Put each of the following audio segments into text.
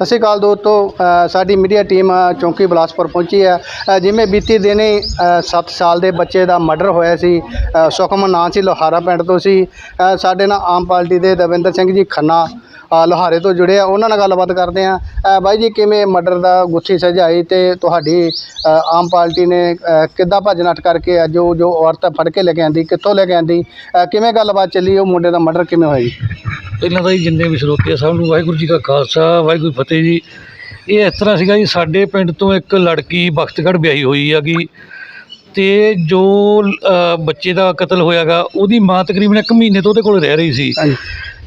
ਸਤਿ ਸ਼੍ਰੀ ਅਕਾਲ ਦੋਸਤੋ ਸਾਡੀ ਮੀਡੀਆ ਟੀਮ ਚੌਂਕੀ ਬਲਾਸਪੁਰ ਪਹੁੰਚੀ ਹੈ। ਜਿਵੇਂ ਬੀਤੀ ਦਿਨੇ 7 ਸਾਲ ਦੇ ਬੱਚੇ ਦਾ ਮਰਡਰ ਹੋਇਆ ਸੀ ਅ, ਸੁਖਮਨ ਨਾਂ ਸੀ ਲੋਹਾਰਾ ਪਿੰਡ ਤੋਂ ਸੀ। ਸਾਡੇ ਨਾਲ ਆਮ ਪਾਰਟੀ ਦੇ ਦਵਿੰਦਰ ਸਿੰਘ ਜੀ ਖੰਨਾ ਅ, ਲੋਹਾਰੇ ਤੋਂ ਜੁੜੇ ਆ ਉਹਨਾਂ ਨਾਲ ਗੱਲਬਾਤ ਕਰਦੇ ਆ ਬਾਈ ਜੀ ਕਿਵੇਂ ਮਰਡਰ ਦਾ ਗੁੱਥੀ ਸਜਾਈ ਤੇ ਤੁਹਾਡੀ ਆਮ ਪਾਰਟੀ ਨੇ ਕਿੱਦਾਂ ਭੱਜ ਨੱਠ ਕਰਕੇ ਅੱਜ ਉਹ ਜੋ ਔਰਤ ਫੜ ਕੇ ਲੈ ਕੇ ਆਂਦੀ ਕਿੱਥੋਂ ਲੈ ਕੇ ਆਂਦੀ ਕਿਵੇਂ ਗੱਲਬਾਤ ਚੱਲੀ ਉਹ ਮੁੰਡੇ ਦਾ ਮਰਡਰ ਕਿਵੇਂ ਹੋਇਆ ਜੀ? ਪਹਿਲਾਂ ਤਾਂ ਜੀ ਜਿੰਨੇ ਵੀ ਸਰੋਤੇ ਆ ਸਭ ਨੂੰ ਵਾਹਿਗੁਰੂ ਜੀ ਕਾ ਖਾਲਸਾ ਵਾਹਿਗੁਰੂ ਫਤਿਹ ਜੀ। ਇਹ ਇਸ ਤਰ੍ਹਾਂ ਸੀਗਾ ਜੀ ਸਾਡੇ ਪਿੰਡ ਤੋਂ ਇੱਕ ਲੜਕੀ ਬਖਤਗੜ੍ਹ ਵਿਆਹੀ ਹੋਈ ਹੈਗੀ ਤੇ ਜੋ ਬੱਚੇ ਦਾ ਕਤਲ ਹੋਇਆਗਾ ਉਹਦੀ ਮਾਂ ਤਕਰੀਬਨ ਇੱਕ ਮਹੀਨੇ ਤੋਂ ਉਹਦੇ ਕੋਲ ਰਹਿ ਰਹੀ ਸੀ। ਹਾਂਜੀ।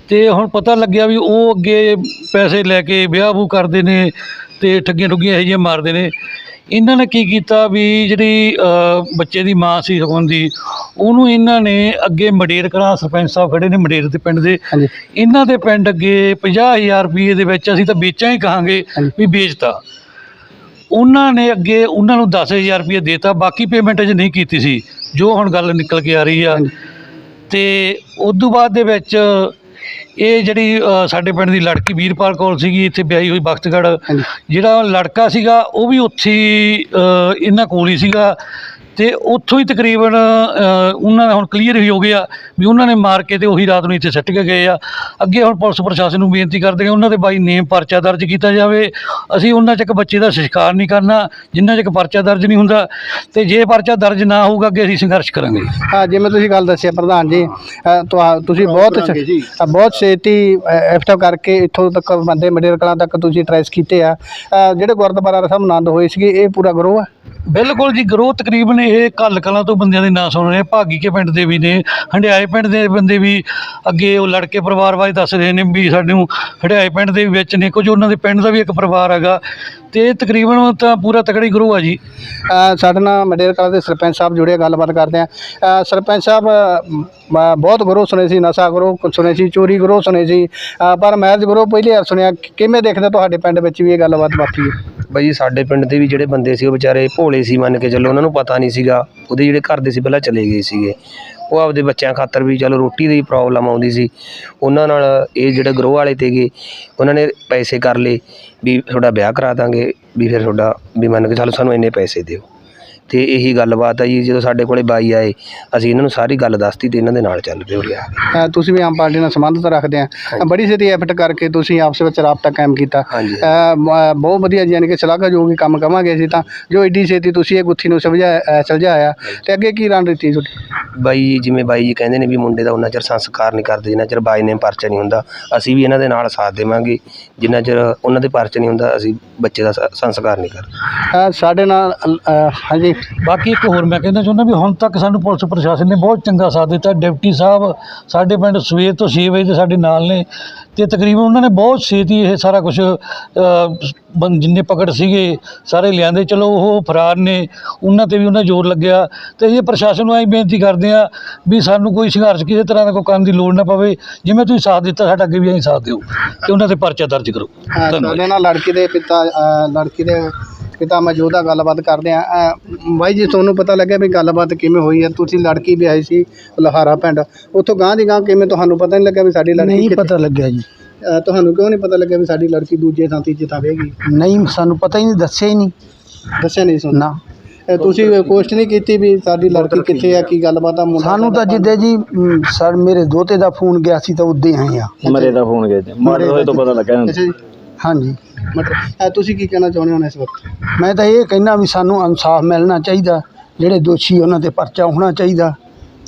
ਤੇ ਹੁਣ ਪਤਾ ਲੱਗਿਆ ਵੀ ਉਹ ਅੱਗੇ ਪੈਸੇ ਲੈ ਕੇ ਵਿਆਹ ਵੂ ਕਰਦੇ ਨੇ ਤੇ ਠੱਗੀਆਂ ਠੁੱਗੀਆਂ ਇਹੋ ਜਿਹੀਆਂ ਮਾਰਦੇ ਨੇ। ਇਹਨਾਂ ਨੇ ਕੀ ਕੀਤਾ ਵੀ ਜਿਹੜੀ ਬੱਚੇ ਦੀ ਮਾਂ ਸੀ ਸੁਖਮਨ ਦੀ ਉਹਨੂੰ ਇਹਨਾਂ ਨੇ ਅੱਗੇ ਮਡੇਰ ਕਰਾਂ ਸਰਪੰਚ ਸਾਹਿਬ ਖੜੇ ਨੇ ਮਡੇਰ ਦੇ ਪਿੰਡ ਦੇ। ਇਹਨਾਂ ਦੇ ਪਿੰਡ ਅੱਗੇ 50000 ਰੁਪਏ ਦੇ ਵਿੱਚ ਅਸੀਂ ਤਾਂ ਵੇਚਾਂ ਹੀ ਕਹਾਂਗੇ। ਵੀ ਵੇਚਤਾ। ਉਹਨਾਂ ਨੇ ਅੱਗੇ ਉਹਨਾਂ ਨੂੰ 10000 ਰੁਪਏ ਦੇਤਾ ਬਾਕੀ ਪੇਮੈਂਟ ਅਜੇ ਨਹੀਂ ਕੀਤੀ ਸੀ। ਜੋ ਹੁਣ ਗੱਲ ਨਿਕਲ ਕੇ ਆ ਰਹੀ ਆ। ਤੇ ਉਸ ਤੋਂ ਬਾਅਦ ਦੇ ਵਿੱਚ ਇਹ ਜਿਹੜੀ ਅ, ਸਾਡੇ ਪਿੰਡ ਦੀ ਲੜਕੀ ਵੀਰਪਾਲ ਕੌਰ ਸੀਗੀ ਇੱਥੇ ਵਿਆਹੀ ਹੋਈ ਬਖਤਗੜ੍ਹ। ਹਾਂਜੀ। ਜਿਹੜਾ ਲੜਕਾ ਸੀਗਾ ਉਹ ਵੀ ਉੱਥੇ ਹੀ, ਅ, ਇਹਨਾਂ ਕੋਲ ਹੀ ਸੀਗਾ। ਤੇ ਉੱਥੋਂ ਹੀ ਤਕਰੀਬਨ ਉਹਨਾਂ ਦਾ ਹੁਣ ਕਲੀਅਰ ਹੀ ਹੋ ਗਿਆ ਵੀ ਉਹਨਾਂ ਨੇ ਮਾਰ ਕੇ ਤੇ ਉਹੀ ਰਾਤ ਨੂੰ ਇੱਥੇ ਸੱਟ ਕੇ ਗਏ ਆ। ਅੱਗੇ ਹੁਣ ਪੁਲਿਸ ਪ੍ਰਸ਼ਾਸਨ ਨੂੰ ਬੇਨਤੀ ਕਰਦੇ ਹਾਂ ਉਹਨਾਂ ਦੇ ਬਾਈ ਨੇਮ ਪਰਚਾ ਦਰਜ ਕੀਤਾ ਜਾਵੇ। ਅਸੀਂ ਉਹਨਾਂ ਚੱਕ ਬੱਚੇ ਦਾ ਸੰਸਕਾਰ ਨਹੀਂ ਕਰਨਾ ਜਿੰਨਾ ਚੱਕ ਪਰਚਾ ਦਰਜ ਨਹੀਂ ਹੁੰਦਾ। ਤੇ ਜੇ ਪਰਚਾ ਦਰਜ ਨਾ ਹੋਊਗਾ ਅੱਗੇ ਅਸੀਂ ਸੰਘਰਸ਼ ਕਰਾਂਗੇ। ਹਾਂ ਜਿਵੇਂ ਤੁਸੀਂ ਗੱਲ ਦੱਸਿਆ ਪ੍ਰਧਾਨ ਜੀ। ਤੁਸੀਂ ਬਹੁਤ ਬਹੁਤ ਛੇਤੀ ਐਫਟਾ ਕਰਕੇ ਇੱਥੋਂ ਤੱਕ ਬੰਦੇ ਮਡੇਰ ਕਲਾਂ ਤੱਕ ਤੁਸੀਂ ਟ੍ਰੇਸ ਕੀਤੇ ਆ। ਜਿਹੜੇ ਗੁਰਦੁਆਰਾ ਸਾਹਿਬ ਆਨੰਦ ਹੋਏ ਸੀਗੇ ਇਹ ਪੂਰਾ ਗਰੋਹ ਆ? ਬਿਲਕੁਲ ਜੀ ਗਰੋਹ ਤਕਰੀਬਨ ਇਹ ਕੱਲ ਕਲਾਂ ਤੋਂ ਬੰਦਿਆਂ ਦੇ ਨਾਂ ਸੁਣ ਰਹੇ ਆ। ਭਾਗੀ ਕੇ ਪਿੰਡ ਦੇ ਵੀ ਨੇ ਹੰਡਿਆਏ ਪਿੰਡ ਦੇ ਬੰਦੇ ਵੀ ਅੱਗੇ ਉਹ ਲੜਕੇ ਪਰਿਵਾਰ ਬਾਰੇ ਦੱਸ ਰਹੇ ਨੇ ਵੀ ਸਾਡੇ ਨੂੰ ਹੰਡਿਆਏ ਪਿੰਡ ਦੇ ਵਿੱਚ ਨੇ ਕੁਝ ਉਹਨਾਂ ਦੇ ਪਿੰਡ ਦਾ ਵੀ ਇੱਕ ਪਰਿਵਾਰ ਹੈਗਾ। ਤੇ ਇਹ ਤਕਰੀਬਨ ਤਾਂ ਪੂਰਾ ਤਕੜੀ ਗਰੋਹ ਆ ਜੀ। ਅ, ਸਾਡੇ ਨਾਲ ਮਡੇਰ ਕਲਾਂ ਦੇ ਸਰਪੰਚ ਸਾਹਿਬ ਜੁੜੇ ਆ, ਗੱਲਬਾਤ ਕਰਦੇ ਆ। ਅ, ਸਰਪੰਚ ਸਾਹਿਬ ਅ, ਮ- ਬਹੁਤ ਗਰੋਹ ਸੁਣੇ ਸੀ ਨਸ਼ਾ ਗਰੋਹ ਸੁਣੇ ਸੀ ਚੋਰੀ ਗਰੋਹ ਸੁਣੇ ਸੀ। ਅ, ਪਰ ਮੈਰਿਜ ਗਰੋਹ ਪਹਿਲੀ ਵਾਰ ਸੁਣਿਆ ਕਿਵੇਂ ਦੇਖਦੇ ਤੁਹਾਡੇ ਪਿੰਡ ਵਿੱਚ ਵੀ ਇਹ ਗੱਲਬਾਤ ਬਾਕੀ ਹੈ? ਬਾਈ ਜੀ ਸਾਡੇ ਪਿੰਡ ਦੇ ਵੀ ਜਿਹੜੇ ਬੰਦੇ ਸੀ, ਉਹ ਵਿਚਾਰੇ ਭੋਲੇ ਸੀ ਮੰਨ ਕੇ ਚੱਲੋ, ਉਹਨਾਂ ਨੂੰ ਪਤਾ ਨਹੀਂ ਸੀਗਾ। ਉਹਦੇ ਜਿਹੜੇ ਘਰ ਦੇ ਸੀ, ਪਹਿਲਾਂ ਚਲੇ ਗਏ ਸੀਗੇ। ਉਹ ਆਪਦੇ ਬੱਚਿਆਂ ਖਾਤਰ ਵੀ ਚਲੋ ਰੋਟੀ ਦੀ ਪ੍ਰੋਬਲਮ ਆਉਂਦੀ ਸੀ। ਉਹਨਾਂ ਨਾਲ ਇਹ ਜਿਹੜੇ ਗਰੋਹ ਵਾਲੇ ਤੇ ਗਏ, ਉਹਨਾਂ ਨੇ ਪੈਸੇ ਕਰ ਲਏ, ਵੀ ਤੁਹਾਡਾ ਵਿਆਹ ਕਰਾ ਦਾਂਗੇ, ਵੀ ਫਿਰ ਤੁਹਾਡਾ, ਵੀ ਮੰਨ ਕੇ ਚੱਲੋ ਸਾਨੂੰ ਇੰਨੇ ਪੈਸੇ ਦਿਓ। ਤੇ ਇਹੀ ਗੱਲਬਾਤ ਆ ਜੀ ਜਦੋਂ ਸਾਡੇ ਕੋਲੇ ਬਾਈ ਆਏ ਅਸੀਂ ਇਹਨਾਂ ਨੂੰ ਸਾਰੀ ਗੱਲ ਦੱਸਤੀ ਤੇ ਇਹਨਾਂ ਦੇ ਨਾਲ ਚੱਲ ਪਏ ਉਰੇ ਆ ਕੇ ਅ, ਤੁਸੀਂ ਵੀ ਆਮ ਪਾਰਟੀ ਨਾਲ ਸੰਬੰਧਤ ਰੱਖਦੇ ਆ। ਬੜੀ ਛੇਤੀ ਐਫਰਟ ਕਰਕੇ ਤੁਸੀਂ ਆਪਸ ਵਿੱਚ ਰਾਬਤਾ ਕਾਇਮ ਕੀਤਾ। ਹਾਂਜੀ। ਅ, ਮ- ਬਹੁਤ ਵਧੀਆ ਯਾਨੀ ਕਿ ਸ਼ਲਾਘਾ ਜੋ ਵੀ ਕੰਮ ਕਵਾਂਗੇ ਅਸੀਂ ਤਾਂ। ਜੋ ਏਡੀ ਛੇਤੀ ਤੁਸੀਂ ਇਹ ਗੁੱਥੀ ਨੂੰ ਸਮਝਾ ਅ, ਸੁਲਝਾਇਆ ਤੇ ਅੱਗੇ ਕੀ ਰਣਨੀਤੀ ਤੁਹਾਡੀ? ਬਾਈ ਜਿਵੇਂ ਬਾਈ ਜੀ ਕਹਿੰਦੇ ਨੇ ਵੀ ਮੁੰਡੇ ਦਾ ਉਹਨਾਂ ਚਿਰ ਸੰਸਕਾਰ ਨਹੀਂ ਕਰਦੇ ਜਿੰਨਾ ਚਿਰ ਬਾਈ ਨੇ ਪਰਚਾ ਨਹੀਂ ਹੁੰਦਾ ਅਸੀਂ ਵੀ ਇਹਨਾਂ ਦੇ ਨਾਲ ਸਾਥ ਦੇਵਾਂਗੇ ਜਿੰਨਾ ਚਿਰ ਉਹਨਾਂ ਦੇ ਪਰਚਾ ਨਹੀਂ ਹੁੰਦਾ ਅਸੀਂ ਬੱਚੇ ਦਾ ਸ- ਸੰਸਕਾਰ ਨਹੀਂ ਕਰਦੇ। ਸਾਡੇ ਨਾਲ ਹਾਂਜੀ। ਬਾਕੀ ਇੱਕ ਹੋਰ ਮੈਂ ਕਹਿਣਾ ਚਾਹੁੰਦਾ ਵੀ ਹੁਣ ਤੱਕ ਸਾਨੂੰ ਪੁਲਿਸ ਪ੍ਰਸ਼ਾਸਨ ਨੇ ਬਹੁਤ ਚੰਗਾ ਸਾਥ ਦਿੱਤਾ ਡਿਪਟੀ ਸਾਹਿਬ ਸਾਡੇ ਪਿੰਡ ਸਵੇਰ ਤੋਂ 6 ਵਜੇ ਦੇ ਸਾਡੇ ਨਾਲ ਨੇ ਤੇ ਤਕਰੀਬਨ ਉਹਨਾਂ ਨੇ ਬਹੁਤ ਛੇਤੀ ਇਹ ਸਾਰਾ ਕੁਝ ਜਿੰਨੇ ਪਕੜ ਸੀਗੇ ਸਾਰੇ ਲਿਆਂਦੇ। ਚਲੋ ਉਹ ਫਰਾਰ ਨੇ ਉਹਨਾਂ ਤੇ ਵੀ ਉਹਨਾਂ ਜ਼ੋਰ ਲੱਗਿਆ। ਤੇ ਇਹ ਪ੍ਰਸ਼ਾਸਨ ਨੂੰ ਐਂ ਬੇਨਤੀ ਕਰਦੇ ਆ ਵੀ ਸਾਨੂੰ ਕੋਈ ਸੰਘਰਸ਼ ਕਿਸੇ ਤਰ੍ਹਾਂ ਦਾ ਕੋਈ ਕਰਨ ਦੀ ਲੋੜ ਨਾ ਪਵੇ। ਜਿਵੇਂ ਤੁਸੀਂ ਸਾਥ ਦਿੱਤਾ ਸਾਡਾ ਅੱਗੇ ਵੀ ਐਂ ਸਾਥ ਦਿਓ। ਤੇ ਉਹਨਾਂ ਤੇ ਪਰਚਾ ਦਰਜ ਕਰੋ। ਧੰਨਵਾਦ। ਨਾਲ ਲੜਕੀ ਦੇ ਪਿਤਾ ਲੜਕੀ ਦੇ ਪਿਤਾ ਮੌਜੂਦਾ ਗੱਲਬਾਤ ਕਰਦੇ ਆ ਬਾਈ ਜੀ ਤੁਹਾਨੂੰ ਪਤਾ ਲੱਗਿਆ ਵੀ ਗੱਲਬਾਤ ਕਿਵੇਂ ਹੋਈ ਹੈ ਤੁਸੀਂ ਲੜਕੀ ਵਿਆਹੀ ਸੀ ਲੋਹਾਰਾ ਪਿੰਡ। ਉੱਥੋਂ ਗਾਂ ਦੀ ਗਾਂ ਕਿਵੇਂ ਤੁਹਾਨੂੰ ਪਤਾ ਨਹੀਂ ਲੱਗਿਆ ਵੀ ਸਾਡੀ ਲੜਕੀ ਨਹੀਂ ਕਿੱਥੇ- ਪਤਾ ਲੱਗਿਆ ਜੀ। ਤੁਹਾਨੂੰ ਕਿਉਂ ਨਹੀਂ ਪਤਾ ਲੱਗਿਆ ਵੀ ਸਾਡੀ ਲੜਕੀ ਦੂਜੇ ਥਾਂ ਤੀਜੇ ਥਾਂ ਵੇਗੀ ਨਹੀਂ ਸਾਨੂੰ ਪਤਾ ਹੀ ਨਹੀਂ ਦੱਸਿਆ ਹੀ ਨਹੀਂ। ਦੱਸਿਆ ਨਹੀਂ ਸੁਣ ਨਾ। ਤੁਸੀਂ ਕੋਸ਼ਟ ਨਹੀਂ ਕੀਤੀ ਵੀ ਸਾਡੀ ਲੜਕੀ ਕਿੱਥੇ ਆ ਕੀ ਗੱਲਬਾਤ ਆ ਮੁੰਡਾ ਸਾਨੂੰ ਤਾਂ ਜਿੱਦੇ ਜੀ ਸਰ ਮੇਰੇ ਦੋਤੇ ਦਾ ਫੋਨ ਗਿਆ ਸੀ ਤਾਂ ਉੱਦੇ ਆਏ ਆ। ਮਰੇ ਦਾ ਫੋਨ ਗਏ ਮਰੇ ਹੋਏ ਤੋਂ ਪਤਾ ਲੱਗਾ ਅੱਛਾ ਜੀ। ਹਾਂਜੀ। ਮਤਲਬ ਤੁਸੀਂ ਕੀ ਕਹਿਣਾ ਚਾਹੁੰਦੇ ਹੋ ਇਸ ਵਕਤ? ਮੈਂ ਤਾਂ ਇਹ ਕਹਿਣਾ ਵੀ ਸਾਨੂੰ ਇਨਸਾਫ ਮਿਲਣਾ ਚਾਹੀਦਾ ਜਿਹੜੇ ਦੋਸ਼ੀ ਉਹਨਾਂ ਤੇ ਪਰਚਾ ਹੋਣਾ ਚਾਹੀਦਾ।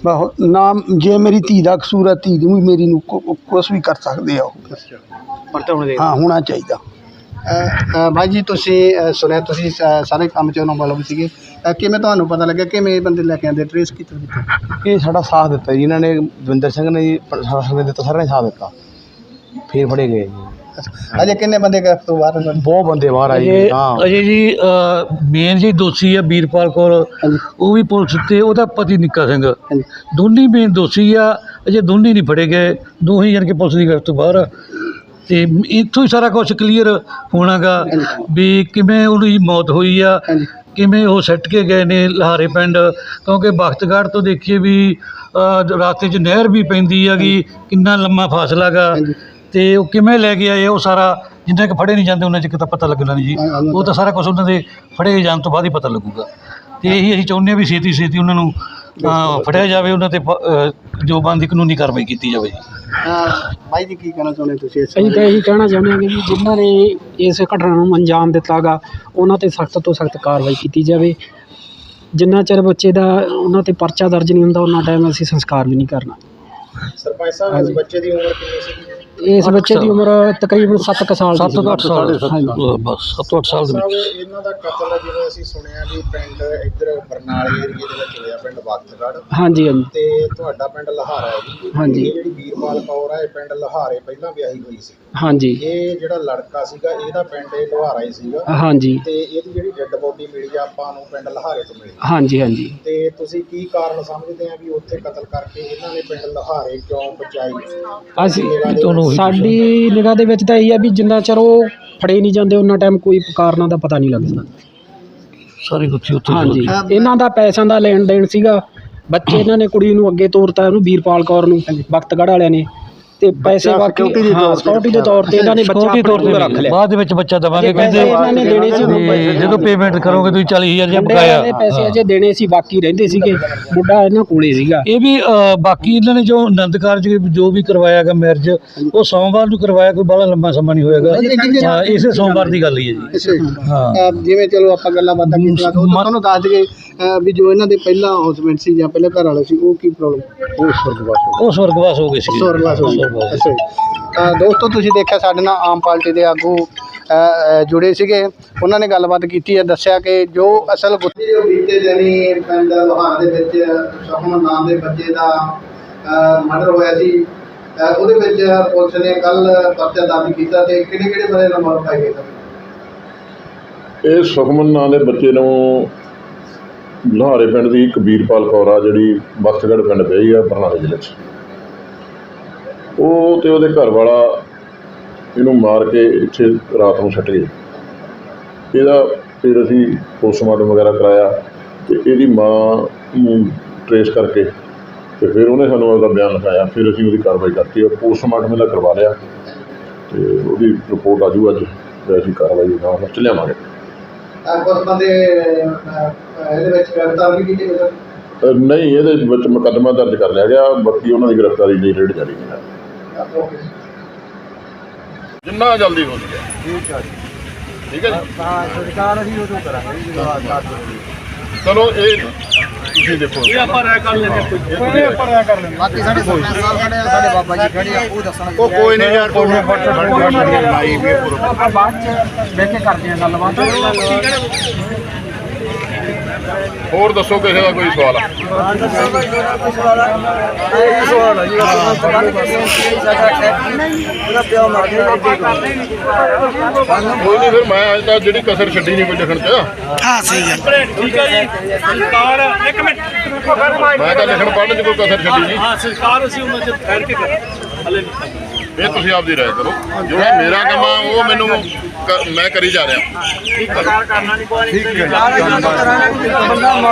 ਬਹੁ- ਨਾ ਜੇ ਮੇਰੀ ਧੀ ਦਾ ਕਸੂਰ ਹੈ ਧੀ ਨੂੰ ਵੀ ਮੇਰੀ ਨੂੰ ਕੁਝ ਵੀ ਕਰ ਸਕਦੇ ਆ ਉਹ। ਪਰਚਾ ਹੋਣੇ ਹਾਂ ਹੋਣਾ ਚਾਹੀਦਾ। ਭਾਈ ਜੀ ਤੁਸੀਂ ਅ, ਸੁਣਿਆ ਤੁਸੀਂ ਸਾਰੇ ਕੰਮ ਚ ਉਹਨਾਂ ਵਾਲੋਂ ਸੀਗੇ। ਅ, ਕਿਵੇਂ ਤੁਹਾਨੂੰ ਪਤਾ ਲੱਗਿਆ? ਕਿਵੇਂ ਇਹ ਬੰਦੇ ਲੈ ਕੇ ਆਂਦੇ ਟ੍ਰੇਸ ਕੀਤਾ ਕਿੱਥੇ ਇਹ ਸਾਡਾ ਸਾਥ ਦਿੱਤਾ ਜੀ। ਇਹਨਾਂ ਨੇ ਦਵਿੰਦਰ ਸਿੰਘ ਨੇ ਜੀ ਨੇ ਦਿੱਤਾ ਸਾਰਿਆਂ ਨੇ ਸਾਥ ਦਿੱਤਾ। ਫੇਰ ਫੜੇ ਗਏ ਜੀ। ਅਜੇ ਕਿੰਨੇ ਬੰਦੇ ਗ੍ਰਿਫਤ ਤੋਂ ਬਾਹਰ ਨੇ? ਬਹੁਤ ਬੰਦੇ ਬਾਹਰ ਆਏ ਜੀ ਹਾਂ। ਅਜੇ ਜੀ ਮੇਨ ਜੀ ਦੋਸ਼ੀ ਆ ਵੀਰਪਾਲ ਕੌਰ। ਹਾਂਜੀ। ਉਹ ਵੀ ਪੁਲਿਸ ਤੇ ਉਹਦਾ ਪਤੀ ਨਿੱਕਾ ਸਿੰਘ। ਹਾਂਜੀ। ਦੋਨੇ ਮੇਨ ਦੋਸ਼ੀ ਆ ਅਜੇ ਦੋਨੇ ਨਹੀਂ ਫੜੇ ਗਏ। ਦੋਹੇ ਜਾਨ ਕੇ ਪੁਲਿਸ ਦੀ ਗ੍ਰਿਫਤ ਤੋਂ ਬਾਹਰ ਆ। ਤੇ ਇੱਥੋਂ ਹੀ ਸਾਰਾ ਕੁਝ ਕਲੀਅਰ ਹੋਣਾਗਾ ਵੀ ਕਿਵੇਂ ਉਹਦੀ ਮੌਤ ਹੋਈ ਆ ਹਾਂਜੀ। ਕਿਵੇਂ ਉਹ ਸੱਟ ਕੇ ਗਏ ਨੇ ਲਹਾਰੇ ਪਿੰਡ। ਕਿਉਂਕਿ ਬਖਤਗੜ੍ਹ ਤੋਂ ਦੇਖੀਏ ਵੀ ਅ, ਰਾਸਤੇ 'ਚ ਨਹਿਰ ਵੀ ਪੈਂਦੀ ਹੈਗੀ ਕਿੰਨਾ ਲੰਮਾ ਫਾਸਲਾ ਗਾ ਹਾਂਜੀ। ਤੇ ਉਹ ਕਿਵੇਂ ਲੈ ਕੇ ਆਏ ਉਹ ਸਾਰਾ ਜਿੰਨੇ ਕਿ ਫੜੇ ਨਹੀਂ ਜਾਂਦੇ ਉਹਨਾਂ ਚ ਤਾਂ ਪਤਾ ਲੱਗਣਾ ਨਹੀਂ ਜੀ। ਉਹ ਤਾਂ ਸਾਰਾ ਕੁਝ ਉਹਨਾਂ ਦੇ ਫੜੇ ਜਾਣ ਤੋਂ ਬਾਅਦ ਹੀ ਪਤਾ ਲੱਗੂਗਾ। ਤੇ ਇਹੀ ਅਸੀਂ ਚਾਹੁੰਦੇ ਹਾਂ ਵੀ ਛੇਤੀ ਛੇਤੀ ਉਹਨਾਂ ਨੂੰ ਫੜਿਆ ਜਾਵੇ ਉਹਨਾਂ ਤੇ ਪ- ਅ, ਜੋ ਬਣਦੀ ਕਾਨੂੰਨੀ ਕਾਰਵਾਈ ਕੀਤੀ ਜਾਵੇ ਜੀ। ਬਾਈ ਜੀ ਕੀ ਕਹਿਣਾ ਚਾਹੁੰਦੇ ਤੁਸੀਂ ਇਸ ਅਸੀਂ ਤਾਂ ਇਹੀ ਕਹਿਣਾ ਚਾਹੁੰਦੇ ਹਾਂ ਕਿ ਵੀ ਜਿਨ੍ਹਾਂ ਨੇ ਇਸ ਘਟਨਾ ਨੂੰ ਅੰਜਾਮ ਦਿੱਤਾਗਾ ਉਹਨਾਂ ਤੇ ਸਖਤ ਤੋਂ ਸਖਤ ਕਾਰਵਾਈ ਕੀਤੀ ਜਾਵੇ। ਜਿੰਨਾ ਚਿਰ ਬੱਚੇ ਦਾ ਉਹਨਾਂ ਤੇ ਪਰਚਾ ਦਰਜ ਨਹੀਂ ਹੁੰਦਾ ਉਹਨਾਂ ਟਾਈਮ ਅਸੀਂ ਸੰਸਕਾਰ ਵੀ ਨਹੀਂ ਕਰਨਾ। ਸਰਪੰਚ ਸਾਹਿਬ ਇਸ ਬੱਚੇ ਦੀ ਉਮਰ ਕਿੰਨੀ ਸੀ ਇਸ ਬੱਚੇ ਦੀ ਉਮਰ ਤਕਰੀਬਨ 7 ਸਾਲ ਦੀ 7 ਤੋਂ 8 ਸਾਲ ਹਾਂਜੀ। ਬਸ 7 ਤੋਂ 8 ਸਾਲ ਦੇ। ਵਿੱਚ ਇਹਨਾਂ ਦਾ ਕਤਲ ਜਿਵੇਂ ਅਸੀਂ ਸੁਣਿਆ ਵੀ ਪਿੰਡ ਇੱਧਰ ਬਰਨਾਲੇ ਏਰੀਏ ਦੇ ਵਿੱਚ ਹੋਇਆ ਪਿੰਡ ਵਕਤਗੜ੍ਹ ਹਾਂਜੀ ਹਾਂਜੀ। ਤੇ ਤੁਹਾਡਾ ਪਿੰਡ ਲਹਾਰਾ ਹੈ ਜੀ। ਹਾਂਜੀ। ਇਹ ਜਿਹੜੀ ਵੀਰਪਾਲ ਕੌਰ ਹੈ ਇਹ ਪਿੰਡ ਲਹਾਰੇ ਪਹਿਲਾਂ ਵਿਆਹੀ ਹੋਈ ਸੀ। ਹਾਂਜੀ। ਇਹ ਜਿਹੜਾ ਲੜਕਾ ਸੀਗਾ ਇਹਦਾ ਪਿੰਡ ਇਹ ਲੁਹਾਰਾ ਹੀ ਸੀਗਾ। ਹਾਂਜੀ। ਤੇ ਇਹਦੀ ਜਿਹੜੀ ਡੈੱਡ ਬੋਡੀ ਮਿਲੀ ਆ ਆਪਾਂ ਨੂੰ ਪਿੰਡ ਲਹਾਰੇ ਤੋਂ ਮਿਲੀ। ਹਾਂਜੀ ਹਾਂਜੀ। ਤੇ ਤੁਸੀਂ ਕੀ ਕਾਰਨ ਸਮਝਦੇ ਆ ਵੀ ਉੱਥੇ ਕਤਲ ਕਰਕੇ ਇਹਨਾਂ ਨੇ ਪਿੰਡ ਲਹਾਰੇ ਕਿਉਂ ਬਚਾਈ? ਅਸੀਂ ਤੁਹਾਨੂੰ ਸਾਡੀ ਨਿਗਾਹ ਦੇ ਵਿੱਚ ਤਾਂ ਇਹੀ ਆ ਵੀ ਜਿੰਨਾ ਚਿਰ ਉਹ ਫੜੇ ਨਹੀਂ ਜਾਂਦੇ ਉਹਨਾਂ ਟਾਈਮ ਕੋਈ ਕਾਰਨਾਂ ਦਾ ਪਤਾ ਨਹੀਂ ਲੱਗਦਾ। ਸਾਰੀ ਗੁੱਥੀ ਉੱਥੇ ਹਾਂਜੀ। ਇਹਨਾਂ ਦਾ ਪੈਸਿਆਂ ਦਾ ਲੈਣ ਦੇਣ ਸੀਗਾ। ਬੱਚੇ ਇਹਨਾਂ ਨੇ ਕੁੜੀ ਨੂੰ ਅੱਗੇ ਤੋਰਤਾ ਉਹਨੂੰ ਵੀਰਪਾਲ ਕੌਰ ਨੂੰ ਵਕਤਗੜ੍ਹ ਵਾਲਿਆਂ ਨੇ। ਤੇ ਪੈਸੇ ਬਾਕੀ ਹਾਂ ਸਿਕਿਉਰਿਟੀ ਦੇ ਤੌਰ ਤੇ ਇਹਨਾਂ ਨੇ ਬੱਚਾ ਤੌਰ ਆਪਣੇ ਕੋਲ ਰੱਖ ਤੇ ਲਿਆ। ਬਾਅਦ ਦੇ ਵਿੱਚ ਬੱਚਾ ਦਵਾਂਗੇ ਜੇ ਪੈਸੇ ਕਹਿੰਦੇ ਇਹਨਾਂ ਨੇ ਦੇਣੇ ਸੀ ਵੀ ਜਦੋਂ ਪੇਮੈਂਟ ਕਰੋਗੇ ਤੁਸੀਂ 40000 ਜਾਂ ਮੁੰਡੇ ਬਕਾਇਆ। ਦੇ ਪੈਸੇ ਅਜੇ ਦੇਣੇ ਸੀ ਬਾਕੀ ਰਹਿੰਦੇ ਸੀਗੇ। ਮੁੰਡਾ ਇਹਨਾਂ ਕੋਲੇ ਸੀਗਾ। ਇਹ ਵੀ ਅ, ਬਾਕੀ ਇਹਨਾਂ ਨੇ ਜੋ ਆਨੰਦ ਕਾਰਜ ਜੋ ਵੀ ਕਰਵਾਇਆਗਾ ਮੈਰਿਜ ਉਹ ਸੋਮਵਾਰ ਨੂੰ ਕਰਵਾਇਆ ਕੋਈ ਬੜਾ ਲੰਬਾ ਸਮਾਂ ਨਹੀਂ ਹੋਏਗਾ ਹਾਂ ਇਸੇ ਸੋਮਵਾਰ ਦੀ ਗੱਲ ਹੀ ਹੈ ਜੀ। ਹਾਂ। ਅਹ ਜਿਵੇਂ ਚਲੋ ਆਪਾਂ ਗੱਲਾਂ ਬਾਤਾਂ ਕੀਤੀਆਂ ਤਾਂ ਉਹ ਤਾਂ ਤੁਹਾਨੂੰ ਦੱਸ ਦਈਏ ਅਹ ਵੀ ਜੋ ਇਹਨਾਂ ਦੇ ਪਹਿਲਾਂ ਹਸਬੈਂਡ ਸੀ ਜਾਂ ਪਹਿਲੇ ਘਰ ਵਾਲੇ ਸੀ ਉਹ ਕੀ ਪ੍ਰੋਬਲਮ ਉਹ ਸਵਰਗਵਾਸ ਉਹ ਸਵਰਗਵਾਸ ਹੋ ਗਏ ਸੀ। ਸਵਰਗਵਾਸ ਹੋ ਗਏ। ਅੱਛਾ ਜੀ। ਦੋਸਤੋ ਤੁਸੀਂ ਦੇਖਿਆ ਸਾਡੇ ਨਾਲ ਆਮ ਪਾਰਟੀ ਦੇ ਆਗੂ ਜੁੜੇ ਸੀਗੇ। ਉਹਨਾਂ ਨੇ ਗੱਲਬਾਤ ਕੀਤੀ ਹੈ ਦੱਸਿਆ ਕਿ ਜੋ ਅਸਲ ਗੁੱਥੀ ਜੋ ਬੀਤੇ ਦਿਨੀ ਪਿੰਡ ਲੋਹਾਰ ਦੇ ਵਿੱਚ ਸੁਖਮਨ ਨਾਮ ਦੇ ਬੱਚੇ ਦਾ ਮਰਡਰ ਹੋਇਆ ਸੀ। ਉਹਦੇ ਵਿੱਚ ਪੁਲਿਸ ਨੇ ਕੱਲ ਪਰਚਾ ਦਰਜ ਕੀਤਾ ਤੇ ਕਿਹੜੇ ਕਿਹੜੇ ਬੰਦੇ ਨੰਬਰ ਪਾਏ ਗਏ ਸਨ ਇਹ ਸੁਖਮਨ ਨਾਂ ਦੇ ਬੱਚੇ ਨੂੰ ਲੁਹਾਰੇ ਪਿੰਡ ਦੀ ਕਬੀਰਪਾਲ ਕੌਰ ਆ ਜਿਹੜੀ ਬਖਤਗੜ੍ਹ ਪਿੰਡ ਪਈ ਆ ਬਰਨਾਲੇ ਜ਼ਿਲ੍ਹੇ 'ਚ। ਉਹ ਤੇ ਉਹਦੇ ਘਰ ਵਾਲਾ ਇਹਨੂੰ ਮਾਰ ਕੇ ਇੱਥੇ ਰਾਤ ਨੂੰ ਛੱਡ ਗਏ। ਇਹਦਾ ਫਿਰ ਅਸੀਂ ਪੋਸਟਮਾਰਟਮ ਵਗੈਰਾ ਕਰਾਇਆ ਤੇ ਇਹਦੀ ਮਾਂ ਨੂੰ ਟਰੇਸ ਕਰਕੇ ਤੇ ਫਿਰ ਉਹਨੇ ਸਾਨੂੰ ਉਹਦਾ ਬਿਆਨ ਲਿਖਾਇਆ। ਫਿਰ ਅਸੀਂ ਉਹਦੀ ਕਾਰਵਾਈ ਕਰਤੀ ਉਹ ਪੋਸਟਮਾਰਟਮ ਇਹਦਾ ਕਰਵਾ ਲਿਆ ਤੇ ਉਹਦੀ ਰਿਪੋਰਟ ਆ ਜੂ ਅੱਜ ਤੇ ਅਸੀਂ ਕਾਰਵਾਈ ਨਾਲ ਚ ਲਿਆਵਾਂਗੇ ਕੁਝ ਬੰਦੇ ਇਹਦੇ ਵਿੱਚ ਗ੍ਰਿਫਤਾਰ ਵੀ ਕੀਤੇ ਨਹੀਂ ਇਹਦੇ ਵਿੱਚ ਮੁਕੱਦਮਾ ਦਰਜ ਕਰ ਲਿਆ ਗਿਆ। ਬਾਕੀ ਉਹਨਾਂ ਦੀ ਗ੍ਰਿਫਤਾਰੀ ਲਈ ਰੇਡ ਜਾਰੀ ਹੈ। ਜਿੰਨਾ ਜਲਦੀ ਹੋ ਸਕੇ। ਠੀਕ ਹੈ ਜੀ। ਠੀਕ ਹੈ ਜੀ। ਹਾਂ ਸਰਕਾਰ ਅਸੀਂ ਉਦੋਂ ਕਰਾਂਗੇ ਚਲੋ ਇਹ ਤੁਸੀਂ ਦੇਖੋ। ਇਹ ਆਪਾਂ ਰਾਇ ਕਰ ਲੈਂਦੇ ਕੋਈ। ਆਪਾਂ ਰਾਇ ਕਰ ਲੈਂਦੇ ਬਾਕੀ ਸਾਡੇ ਸਰਪੰਚ ਸਾਹਿਬ ਖੜੇ ਆ ਸਾਡੇ ਬਾਬਾ ਜੀ ਖੜੇ ਆ ਉਹ ਦੱਸਣਗੇ। ਉਹ ਕੋਈ ਨਹੀਂ ਯਾਰ ਕੋਈ ਲਾਈ ਵੀ ਪੂਰਾ। ਆਪਾਂ ਬਾਅਦ ਚ ਬਹਿ ਕੇ ਕਰਦੇ ਹਾਂ ਗੱਲਬਾਤ। ਹੋਰ ਦੱਸੋ ਕਿਸੇ ਦਾ ਕੋਈ ਸਵਾਲ? ਆ ਕੋਈ ਨਹੀਂ ਫਿਰ ਮੈਂ ਅੱਜ ਤੱਕ ਜਿਹੜੀ ਕਸਰ ਛੱਡੀ ਨਹੀਂ ਕੋਈ ਲਿਖਣ ਚ। ਮੈਂ ਤਾਂ ਲਿਖਣ ਪੜ੍ਹਨ ਚ ਕੋਈ ਕਸਰ ਛੱਡੀ ਨਹੀਂ। ਹਾਂ ਸੰਸਕਾਰ ਅਸੀਂ ਉਹਨਾਂ ਚ ਠਹਿਰ ਕੇ ਕਰਾਂਗੇ। ਇਹ ਤੁਸੀਂ ਆਪਦੀ ਰਾਏ ਕਰੋ। ਜਿਹੜਾ ਮੇਰਾ ਕੰਮ ਆ ਉਹ ਮੈਨੂੰ ਕ- ਮੈਂ ਕਰੀ ਜਾ ਰਿਹਾ।